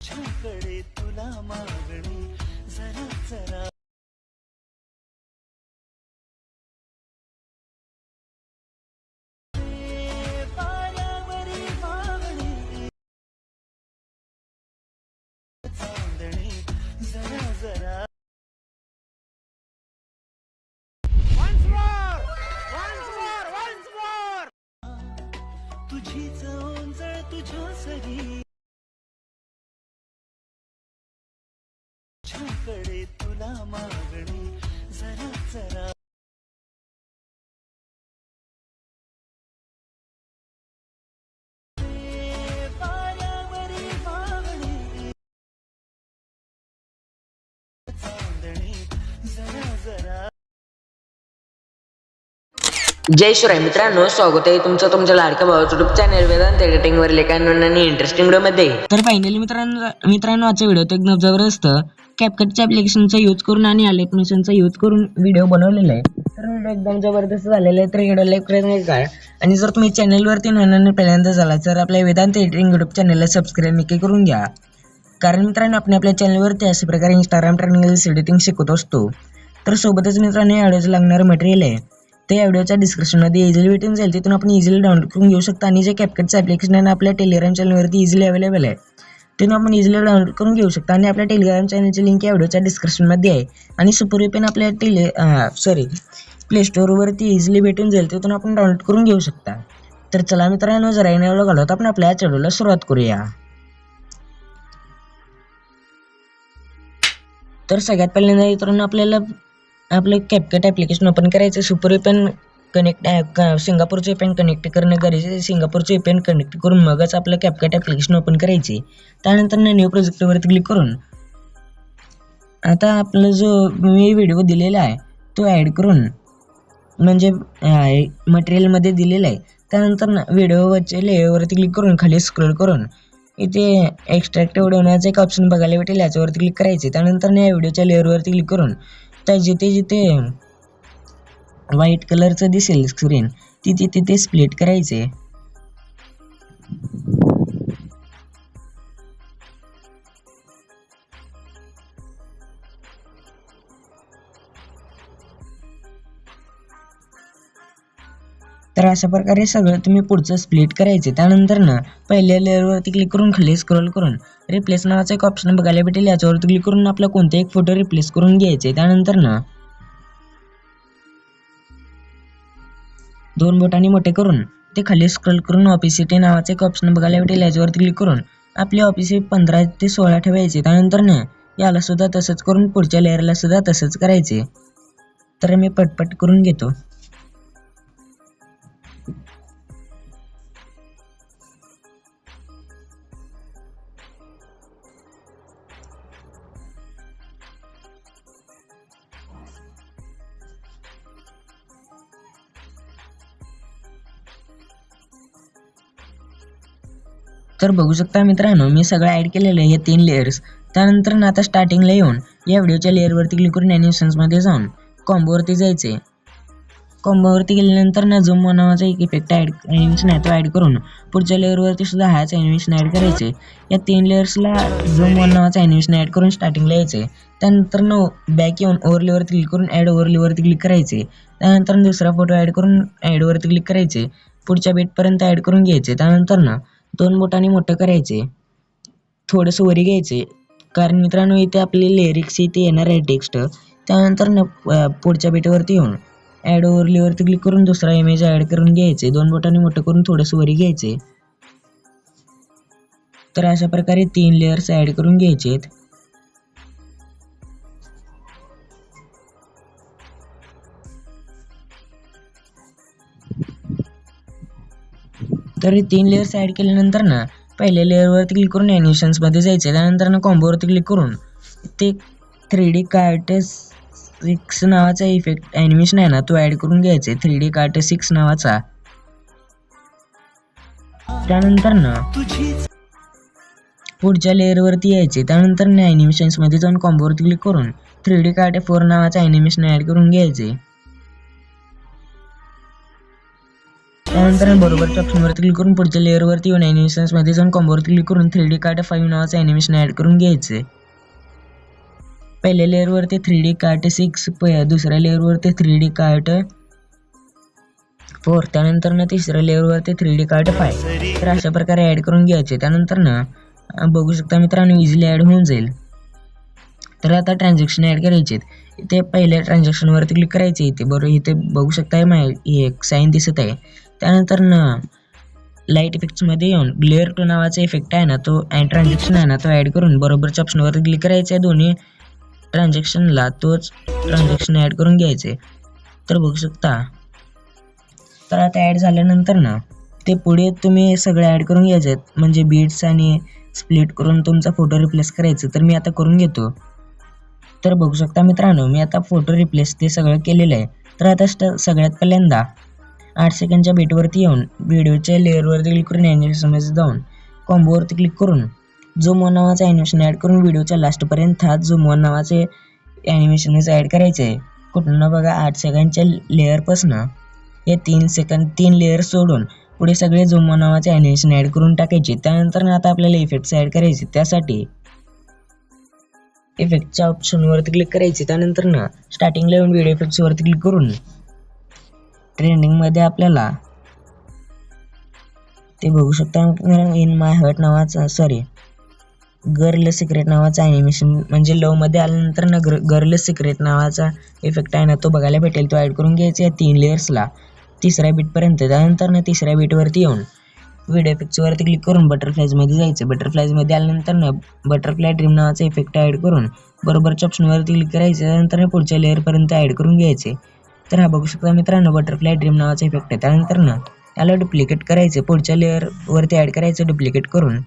तुझ्याकडे तुला मागणी जरा जरा तुझीच ओंजळ तुझ्या सरी. मागणी. जरा जरा. पायावरी मागणी. चांदणी. जरा जरा. जय शिवराय मित्रांनो स्वागत आहे तुमचं तुमच्या लाडक्या भावाचं युट्यूब चॅनल वेदांत एडिटिंग वर लेखांवर आणि इंटरेस्टिंग व्हिडिओमध्ये. तर फायनली मित्रांनो मित्रांनो आजचा व्हिडिओ तो एकदम जबरदस्त. कॅपकटच्या ॲप्लिकेशनचा यूज करून आणि अलेक्मिशनचा यूज करून व्हिडिओ बनवलेला आहे. तर व्हिडिओ एकदम जबरदस्त झालेला आहे. तर व्हिडिओ लाईक करायचं काय? आणि जर तुम्ही चॅनलवरती नव्यानं पहिल्यांदा झाला तर आपल्या वेदांत एडिटिंग युट्यूब चॅनलला सबस्क्राईब नक्की करून घ्या. कारण मित्रांनो आपण आपल्या चॅनलवरती अशा प्रकारे इंस्टाग्राम ट्रेनिंग एडिटिंग शिकवत असतो. तर सोबतच मित्रांनो या व्हिडिओचं लागणारं मटेरियल आहे. ते या व्हिडिओच्या डिस्क्रिप्शनमध्ये इझिली भेटून जाईल. तिथून आपण इझिली डाउनलोड करून घेऊ शकता. आणि जे कॅपकटचं ॲप्लिकेशन आहे ना आपल्या टेलिग्राम चॅनलवरती इझिली अवेलेबल आहे. तिथून आपण इझिली डाउनलोड करून घेऊ शकता. आणि आपल्या टेलिग्राम चॅनलची लिंक या व्हिडिओच्या डिस्क्रिप्शनमध्ये आहे. आणि सुपूर्वी पण आपल्या टेले सॉरी प्ले स्टोअरवरती इझिली भेटून जाईल तिथून आपण डाउनलोड करून घेऊ शकता. तर चला मित्रांनो जरा येण्यावर घालवत. आपण आपल्या चॅनलला सुरुवात करूया. तर सगळ्यात पहिल्यांदा मित्रांनो आपल्याला आपलं कॅपकॅट ॲप्लिकेशन ओपन करायचं सुपर पेन कनेक्ट सिंगापूरचे पेन कनेक्ट करणं गरजेचं आहे. सिंगापूरचे पेन कनेक्ट करून मगच आपलं कॅपकॅट ॲप्लिकेशन ओपन करायचे त्यानंतर न्यू प्रोजेक्टवरती क्लिक करून आता आपला जो मी व्हिडिओ दिलेला आहे तो ॲड करून म्हणजे मटेरियलमध्ये दिलेला आहे. त्यानंतर ना व्हिडिओवरचे लेअरवरती क्लिक करून खाली स्क्रोल करून इथे एक्स्ट्रॅक्ट उडवण्याचं एक ऑप्शन बघायला भेटेल याच्यावरती क्लिक करायचे त्यानंतर या व्हिडिओच्या लेअरवरती क्लिक करून त्या जिथे जिथे व्हाईट कलरचं दिसेल स्क्रीन तिथे तिथे स्प्लिट करायचे. तर अशा प्रकारे सगळं तुम्ही पुढचं स्प्लिट करायचे. त्यानंतर ना पहिल्या लेअरवरती क्लिक करून खाली स्क्रोल करून रिप्लेस नावाचं एक ऑप्शन बघायला भेटेल. याच्यावरती क्लिक करून आपला कोणता एक फोटो रिप्लेस करून घ्यायचे. त्यानंतर ना दोन बोटांनी मोठे करून ते खाली स्क्रल करून ऑपिसिटी नावाचं एक ऑप्शन बघायला भेटेल याच्यावर क्लिक करून. आपली ऑफिस पंधरा ते सोळा ठेवायचे त्यानंतर ना याला सुद्धा तसंच करून पुढच्या लेअरला सुद्धा तसंच करायचे. तर मी पटपट करून घेतो. तर बघू शकता मित्रांनो मी सगळं ॲड केलेलं आहे हे तीन लेअर्स त्यानंतर ना आता स्टार्टिंगला येऊन या व्हिडिओच्या लेअरवरती क्लिक करून ॲनिमेशन्समध्ये जाऊन कॉम्बोवरती जायचे कॉम्बोवरती गेल्यानंतर ना झूम नावाचा एक इफेक्ट ॲड ॲनिमेशन आहे तो ॲड करून पुढच्या लेअरवरती सुद्धा हाच ॲनिमेशन ॲड करायचे या तीन लेअर्सला झूम वन नावाचं ॲनिमेशन ॲड करून स्टार्टिंगला यायचे त्यानंतर न बॅक येऊन ओवरलीवरती क्लिक करून ॲड ओवरलीवरती क्लिक करायचे त्यानंतर दुसरा फोटो ॲड करून ॲडवरती क्लिक करायचे पुढच्या बेटपर्यंत ॲड करून घ्यायचे त्यानंतर ना दोन बोटांनी मोठं करायचे. थोडंसं वरी घ्यायचे. कारण मित्रांनो इथे आपले लिरिक्स इथे येणार आहे टेक्स्ट त्यानंतर न पुढच्या बेटावरती येऊन ॲड ओव्हरलीवरती क्लिक करून दुसरा इमेज ॲड करून घ्यायचे. दोन बोटांनी मोठं करून थोडंसं वरी घ्यायचे. तर अशा प्रकारे तीन लेअर्स ॲड करून घ्यायचे आहेत तर हे तीन लेअर्स ॲड केल्यानंतर ना पहिल्या लेअरवरती क्लिक करून ॲनिमेशन्समध्ये जायचे त्यानंतर ना कॉम्बोवरती क्लिक करून ते थ्री डी सिक्स नावाचा इफेक्ट ॲनिमेशन आहे ना तो ॲड करून घ्यायचे थ्री डी सिक्स नावाचा. त्यानंतर ना पुढच्या लेअरवरती यायचे त्यानंतर ना ॲनिमेशन्समध्ये जाऊन कॉम्बोवरती क्लिक करून थ्री डी कार्ट फोर नावाचा ॲनिमेशन ॲड करून घ्यायचे. त्यानंतर बरोबरच्या ऑप्शनवरती क्लिक करून पुढच्या लेअरवरती येऊन ॲनिमेशन्समध्ये जाऊन कॉम्बोवरती क्लिक करून थ्री डी कार्ट फाईव्ह नावाचं ॲनिमेशन ॲड करून घ्यायचं. पहिल्या लेअरवरती थ्री डी कार्ट सिक्स दुसऱ्या लेअरवरती थ्री डी कार्ट फोर त्यानंतर ना तिसऱ्या लेअरवरती थ्री डी कार्ट फाय तर अशा प्रकारे ॲड करून घ्यायचे. त्यानंतर ना बघू शकता मित्रांनो इझिली ॲड होऊन जाईल. तर आता ट्रान्झॅक्शन ॲड करायचे इथे पहिल्या ट्रान्झॅक्शनवरती क्लिक करायचे इथे बरोबर इथे बघू शकता माय हे एक साईन दिसत आहे. त्यानंतर ना लाइट इफेक्ट्समध्ये येऊन ग्लेअर टू नावाचा इफेक्ट आहे ना तो ट्रान्झॅक्शन आहे ना तो ॲड करून बरोबरच्या ऑप्शनवर क्लिक करायचं आहे दोन्ही ट्रान्झॅक्शनला तोच ट्रान्झॅक्शन ॲड करून घ्यायचे तर बघू शकता. तर आता ॲड झाल्यानंतर ना ते पुढे तुम्ही सगळे ॲड करून घ्यायचे म्हणजे बीट्स आणि स्प्लिट करून तुमचा फोटो रिप्लेस करायचं. तर मी आता करून घेतो. तर बघू शकता मित्रांनो मी आता फोटो रिप्लेस ते सगळं केलेलं आहे. तर आता स्ट सगळ्यात पहिल्यांदा आठ सेकंडच्या बेटवरती येऊन व्हिडिओच्या लेअरवरती क्लिक करून ॲनिमेशनमध्ये जाऊन कॉम्बोवरती क्लिक करून झूम वन नावाचं ॲनिमेशन ॲड करून व्हिडिओच्या लास्टपर्यंत हा झूम वन नावाचे ॲनिमेशनच ॲड करायचं आहे कुठून ना बघा आठ सेकंडच्या लेअरपासून हे तीन सेकंद तीन लेअर सोडून पुढे सगळे झुमो नावाचे ॲनिमेशन ॲड करून टाकायचे त्यानंतर ना आता आपल्याला इफेक्ट्स ॲड करायचे त्यासाठी इफेक्टच्या ऑप्शनवरती क्लिक करायचे त्यानंतर ना स्टार्टिंगला येऊन व्हिडिओ इफेक्ट्सवरती क्लिक करून ट्रेंडिंगमध्ये आपल्याला ते बघू शकता. इन माय हर्ट नावाचा सॉरी गर्ल सिक्रेट नावाचा ॲनिमेशन म्हणजे लवमध्ये आल्यानंतर ना गर गर्ल सिक्रेट नावाचा इफेक्ट आहे ना तो बघायला भेटेल. तो ॲड करून घ्यायचा आहे तीन लेअर्सला तिसऱ्या बीटपर्यंत त्यानंतर ना तिसऱ्या बीटवरती येऊन व्हिडिओ इफेक्ट्सवरती क्लिक करून बटरफ्लायजमध्ये जायचं. बटरफ्लायजमध्ये आल्यानंतर ना बटरफ्लाय ड्रीम नावाचा इफेक्ट ॲड करून बरोबरच्या ऑप्शनवरती क्लिक करायचं. त्यानंतर ना पुढच्या लेअरपर्यंत ॲड करून घ्यायचे. तर हा बघू शकता मित्रांनो बटरफ्लाय ड्रीम नावाचा इफेक्ट आहे. त्यानंतर ना त्याला डुप्लिकेट करायचं पुढच्या लेअरवरती ॲड करायचं डुप्लिकेट करून.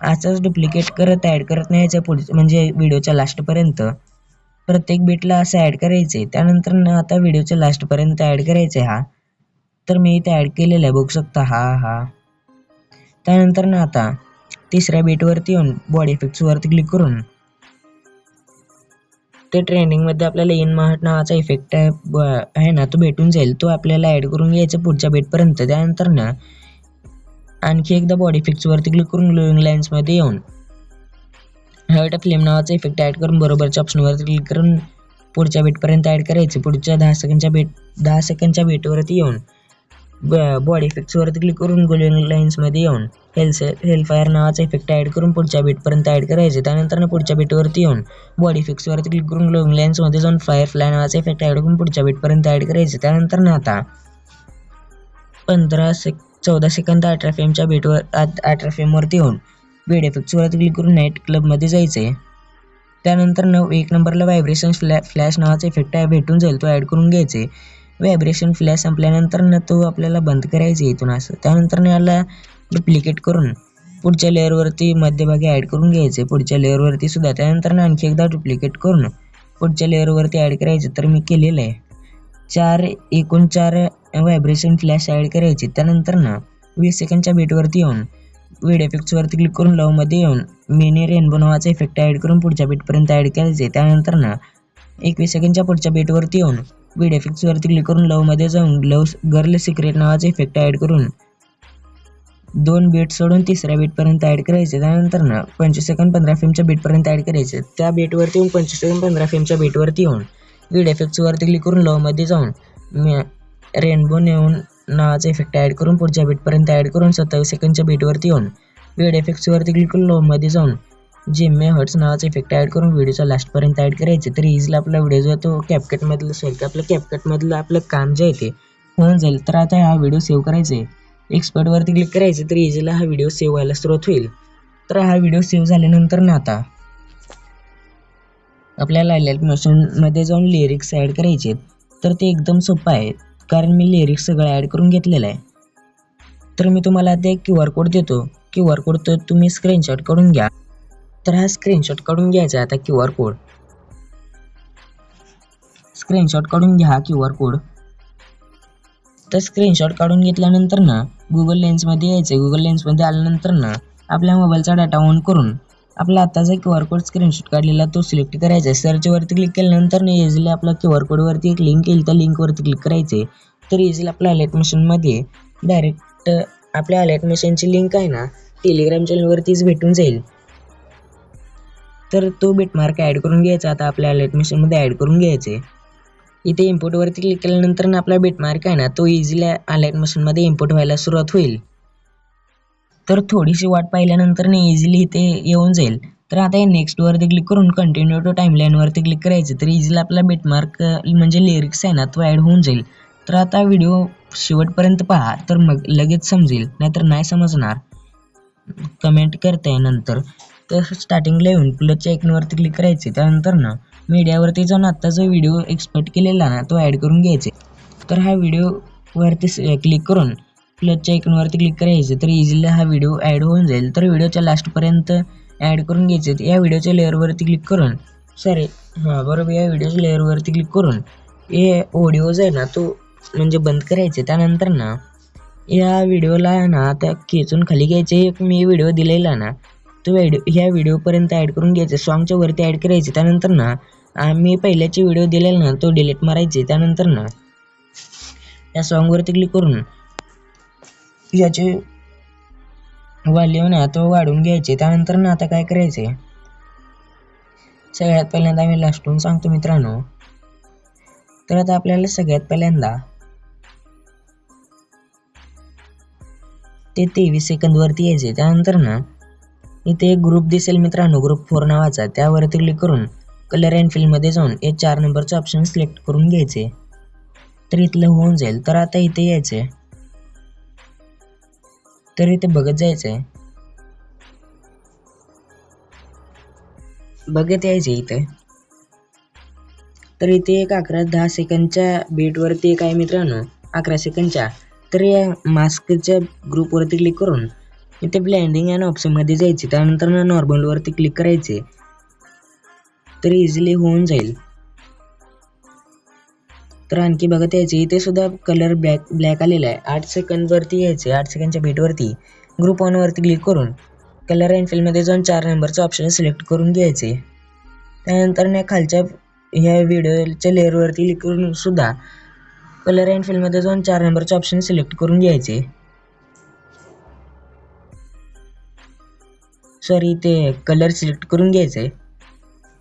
असंच डुप्लिकेट करत ॲड करत न्यायचं पुढचं म्हणजे व्हिडिओच्या लास्टपर्यंत प्रत्येक बीटला असं ॲड करायचे त्यानंतर ना आता व्हिडिओच्या लास्टपर्यंत ॲड करायचं आहे हा. तर मी इथे ॲड केलेलं आहे बघू शकता. हा हा. त्यानंतर ना आता तिसऱ्या बीटवरती येऊन बॉडी इफेक्ट्सवरती क्लिक करून ते ट्रेंडिंगमध्ये आपल्याला इन महाट नावाचा इफेक्ट आहे. ब- आहे ना? तो भेटून जाईल. तो आपल्याला ॲड करून घ्यायचा पुढच्या बेटपर्यंत त्यानंतर ना आणखी एकदा बॉडी फिक्सवरती क्लिक करून ग्लोईंग लाईन्समध्ये येऊन हर्ट फ्लेम नावाचा इफेक्ट ॲड करून बरोबरच्या ऑप्शनवरती क्लिक करून पुढच्या बेटपर्यंत ॲड करायचे. पुढच्या दहा सेकंडच्या बेट दहा सेकंडच्या बेटवरती येऊन बॉडी इफेक्ट्सवरती क्लिक करून गोलिंग लाईन्समध्ये येऊन हेल्स हेलफायर नावाचा इफेक्ट ॲड करून पुढच्या बीटपर्यंत ॲड करायचे. त्यानंतर ना पुढच्या बीटवरती येऊन बॉडी इफेक्ट्सवरती क्लिक करून ग्लोइंग लाईन्समध्ये जाऊन फायर फ्लाय नावाचा इफेक्ट ॲड करून पुढच्या बीटपर्यंत ॲड करायचे. त्यानंतर ना आता पंधरा सेक चौदा सेकंद अठरा फेमच्या बीटवर अठरा फेमवरती येऊन बेड इफेक्ट्सवरती क्लिक करून नाईट क्लबमध्ये जायचे. त्यानंतर न एक नंबरला व्हायब्रेशन फ्लॅ फ्लॅश नावाचा इफेक्ट भेटून जाईल तो ॲड करून घ्यायचे. व्हायब्रेशन फ्लॅश संपल्यानंतर ना तो आपल्याला बंद करायचा आहे इथून असं. त्यानंतर याला डुप्लिकेट करून पुढच्या लेअरवरती मध्यभागी ॲड करून घ्यायचे. पुढच्या लेअरवरती सुद्धा. त्यानंतर आणखी एकदा डुप्लिकेट करून पुढच्या लेअरवरती ॲड करायचं तर मी केलेलं आहे. चार एकूण चार व्हायब्रेशन फ्लॅश ॲड करायचे. त्यानंतर ना वीस सेकंडच्या बीटवरती येऊन वेड इफेक्ट्सवरती क्लिक करून लवमध्ये येऊन मिनी रेनबो नावाचा इफेक्ट ॲड करून पुढच्या बीटपर्यंत ॲड करायचे त्यानंतर ना एकवीस सेकंडच्या पुढच्या बीटवरती येऊन वीड इफेक्ट्सवरती क्लिक करून लवमध्ये जाऊन लव गर्ल सिक्रेट नावाचा इफेक्ट ॲड करून दोन बीट सोडून तिसऱ्या बीटपर्यंत ॲड करायचे. त्यानंतर ना पंचवीस सेकंड पंधरा फेमच्या बीटपर्यंत ॲड करायचे. त्या बीटवरती येऊन पंचवीस सेकंड पंधरा फेमच्या बीटवरती येऊन वीड इफेक्ट्सवरती क्लिक करून लवमध्ये जाऊन मी रेनबो नेऊन नावाचा इफेक्ट ॲड करून पुढच्या बीटपर्यंत ॲड करून सत्तावीस सेकंडच्या बीटवरती येऊन वीड इफेक्ट्सवरती क्लिक करून लवमध्ये जाऊन जिम्मे हर्ट्स नावाचा इफेक्ट ॲड करून व्हिडिओचा लास्टपर्यंत ॲड करायचे तर इझिली आपला व्हिडिओ जो आहे तो कॅपकटमधलं सॉरी की आपलं कॅपकटमधलं आपलं काम जे आहे ते होऊन जाईल तर आता हा व्हिडिओ सेव्ह करायचा आहे. एक्सपर्टवरती क्लिक करायचे तर इझिली हा व्हिडिओ सेव्ह व्हायला सुरुवात होईल. तर हा व्हिडिओ सेव्ह झाल्यानंतर ना आता आपल्याला लाइट मोशनमध्ये जाऊन लिरिक्स ॲड करायचे तर ते एकदम सोपं आहे कारण मी लिरिक्स सगळं ॲड करून घेतलेलं आहे. तर मी तुम्हाला आता एक क्यू आर कोड देतो. क्यू आर कोड तर तुम्ही स्क्रीनशॉट करून घ्या. तर हा स्क्रीनशॉट काढून घ्यायचा आता क्यू आर कोड स्क्रीनशॉट काढून घ्या हा क्यू आर कोड तर स्क्रीनशॉट काढून घेतल्यानंतर ना गुगल लेन्समध्ये यायचं गुगल लेन्समध्ये आल्यानंतर ना आपल्या मोबाईलचा डाटा ऑन करून आपला आत्ताचा क्यू आर कोड स्क्रीनशॉट काढलेला तो सिलेक्ट करायचा आहे सर्चवरती क्लिक केल्यानंतर ना इझिली आपला क्यू आर कोडवरती एक लिंक येईल. त्या लिंकवरती क्लिक करायचे तर इझिली आपल्या लाइट मशीनमध्ये डायरेक्ट आपल्या अलर्ट मशीनची लिंक आहे ना टेलिग्राम चॅनलवरतीच भेटून जाईल. तर तो बिटमार्क ॲड करून घ्यायचा. आता आपल्या ॲडमिशनमध्ये ॲड करून घ्यायचे. इथे इम्पोर्टवरती क्लिक केल्यानंतर ना आपला बेटमार्क आहे ना तो इझिली अलर्ट मशीनमध्ये इम्पोर्ट व्हायला सुरुवात होईल. तर थोडीशी वाट पाहिल्यानंतर ना इझिली इथे येऊन जाईल. तर आता हे नेक्स्टवरती क्लिक करून कंटिन्यू टू टाईमलाईनवरती क्लिक करायचं तर इझिली आपला बेटमार्क म्हणजे लिरिक्स आहे ना तो ॲड होऊन जाईल. तर आता व्हिडिओ शेवटपर्यंत पहा तर मग लगेच समजेल नाहीतर नाही समजणार. कमेंट करते नंतर. तर स्टार्टिंगला येऊन प्लसच्या आयकॉनवरती क्लिक करायचे. त्यानंतर ना मीडियावरती जाऊन आत्ता जो व्हिडिओ एक्सपर्ट केलेला ना तो ॲड करून घ्यायचे. तर हा व्हिडिओवरती क्लिक करून प्लसच्या आयकॉनवरती क्लिक करायचे तर इझिली हा व्हिडिओ ॲड होऊन जाईल. तर व्हिडिओच्या लास्टपर्यंत ॲड करून घ्यायचे. या व्हिडिओच्या लेअरवरती क्लिक करून सॉरी हां बरोबर या व्हिडिओच्या लेअरवरती क्लिक करून हे ऑडिओज आहे ना तो म्हणजे बंद करायचे. त्यानंतर ना या व्हिडिओला ना आता खेचून खाली घ्यायचे. एक मी व्हिडिओ दिलेला ना तो व्हिडिओ ह्या व्हिडिओपर्यंत ॲड करून घ्यायचे सॉन्गच्या वरती ॲड करायचे त्यानंतर ना आम्ही पहिल्याचे व्हिडिओ दिलेला ना तो डिलीट मारायचे त्यानंतर ना या सॉन्गवरती क्लिक करून याचे व्हॉल्यूम ना तो वाढून घ्यायचे त्यानंतर ना आता काय करायचे सगळ्यात पहिल्यांदा मी लास्टून सांगतो मित्रांनो. तर आता आपल्याला सगळ्यात पहिल्यांदा ते तेवीस सेकंदवरती यायचे त्यानंतर ना इथे एक ग्रुप दिसेल मित्रांनो ग्रुप फोर नावाचा. त्यावरती क्लिक करून कलर अँड फिल्डमध्ये जाऊन हे चार नंबरचं ऑप्शन सिलेक्ट करून घ्यायचे. तर इथलं होऊन जाईल. तर आता इथे यायचे. तर इथे बघत जायचं आहे बघत यायचे इथे. तर इथे एक अकरा दहा सेकंडच्या बीटवरती एक आहे मित्रांनो अकरा सेकंडच्या तर या मास्कच्या ग्रुपवरती क्लिक करून इथे ब्लँडिंग अँड ऑप्शनमध्ये जायचे. त्यानंतर ना नॉर्मलवरती क्लिक करायचे तर इझिली होऊन जाईल. तर आणखी बघत यायचे इथे सुद्धा कलर ब्लॅक ब्लॅक आलेला आहे. आठ सेकंडवरती यायचे. आठ सेकंडच्या भेटवरती ग्रुप ऑनवरती क्लिक करून कलर अँड फिल्ममध्ये जाऊन चार नंबरचं ऑप्शन सिलेक्ट करून घ्यायचे. त्यानंतर ना खालच्या ह्या व्हिडिओच्या लेअरवरती क्लिक करून सुद्धा कलर अँड फिल्ममध्ये जाऊन चार नंबरचे ऑप्शन सिलेक्ट करून घ्यायचे. सॉरी ते कलर सिलेक्ट करून घ्यायचे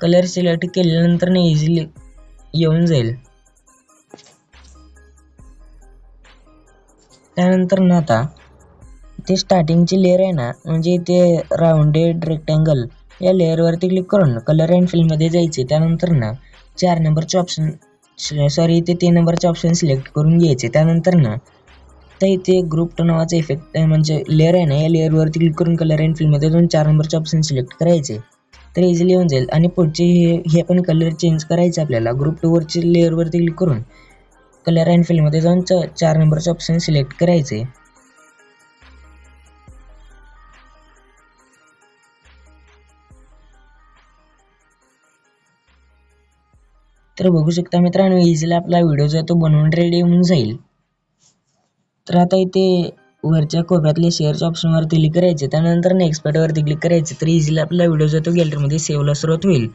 कलर सिलेक्ट केल्यानंतर ना इझिली येऊन जाईल. त्यानंतर ना आता ते स्टार्टिंगची लेअर आहे ना म्हणजे ते राऊंडेड रेक्टँगल या लेअरवरती क्लिक करून कलर अँड फिल्डमध्ये जायचे त्यानंतर ना चार नंबरचे ऑप्शन सॉरी ते तीन नंबरचे ऑप्शन सिलेक्ट करून घ्यायचे. त्यानंतर ना तर इथे ग्रुप टू नावाचा इफेक्ट म्हणजे लेअर आहे ना या लेअरवरती क्लिक करून कलर अँड फिल्ममध्ये जाऊन चार नंबरचे ऑप्शन सिलेक्ट करायचे. तर इझिली येऊन जाईल. आणि पुढचे हे हे पण कलर चेंज करायचे आपल्याला. ग्रुप टूवरची लेअरवरती क्लिक करून कलर अँड फिल्डमध्ये जाऊन च चार नंबरचे ऑप्शन सिलेक्ट करायचे. तर बघू शकता मित्रांनो इझिली आपला व्हिडिओ जो आहे तो बनवून रेडी होऊन जाईल. तर आता इथे वरच्या कोप्यातल्या शेअरच्या ऑप्शनवरती क्लिक करायचे त्यानंतर नेक्स्ट वरती क्लिक करायचे तर इझिली आपला व्हिडिओ जो तो गॅलरीमध्ये सेव्हला सुरुवात होईल.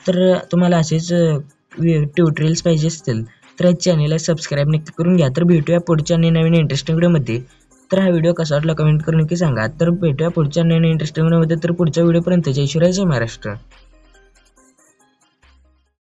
तर तुम्हाला असेच ट्युटोरियल्स पाहिजे असतील तर या चॅनेलला सबस्क्राईब नक्की करून घ्या. तर भेटूया पुढच्या आणि नवीन इंटरेस्टिंग व्हिडिओमध्ये तर हा व्हिडिओ कसा वाटला कमेंट करून नक्की सांगा. तर भेटूया पुढच्या नवीन इंटरेस्टिंग व्हिडिओमध्ये तर पुढच्या व्हिडिओपर्यंत जय शिवराय जय महाराष्ट्र.